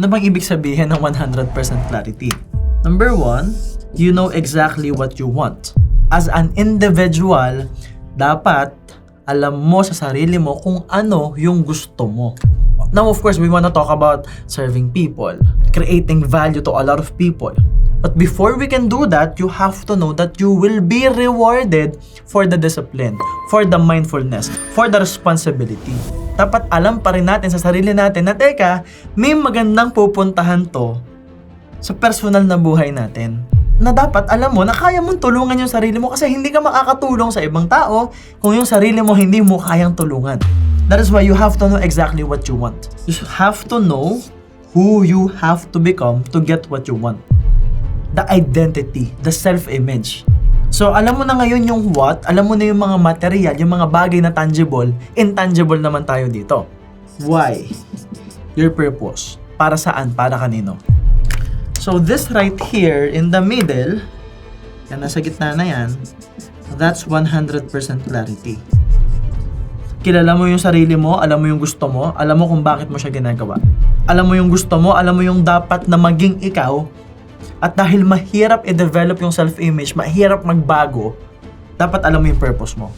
Ano bang ibig sabihin ng 100% clarity? Number one, you know exactly what you want. As an individual, dapat alam mo sa sarili mo kung ano yung gusto mo. Now, of course, we want to talk about serving people, creating value to a lot of people. But before we can do that, you have to know that you will be rewarded for the discipline, for the mindfulness, for the responsibility. Dapat alam pa rin natin sa sarili natin na, teka, may magandang pupuntahan to sa personal na buhay natin. Na dapat alam mo na kaya mong tulungan yung sarili mo kasi hindi ka makakatulong sa ibang tao kung yung sarili mo hindi mo kayang tulungan. That is why you have to know exactly what you want. You have to know who you have to become to get what you want. The identity, the self-image. So, alam mo na ngayon yung what, alam mo na yung mga material, yung mga bagay na tangible, intangible naman tayo dito. Why? Your purpose. Para saan? Para kanino? So this right here in the middle, yan nasa gitna na yan, that's 100% clarity. Kilala mo yung sarili mo, alam mo yung gusto mo, alam mo kung bakit mo siya ginagawa. Alam mo yung gusto mo, alam mo yung dapat na maging ikaw, at dahil mahirap i-develop yung self-image, mahirap magbago, dapat alam mo yung purpose mo.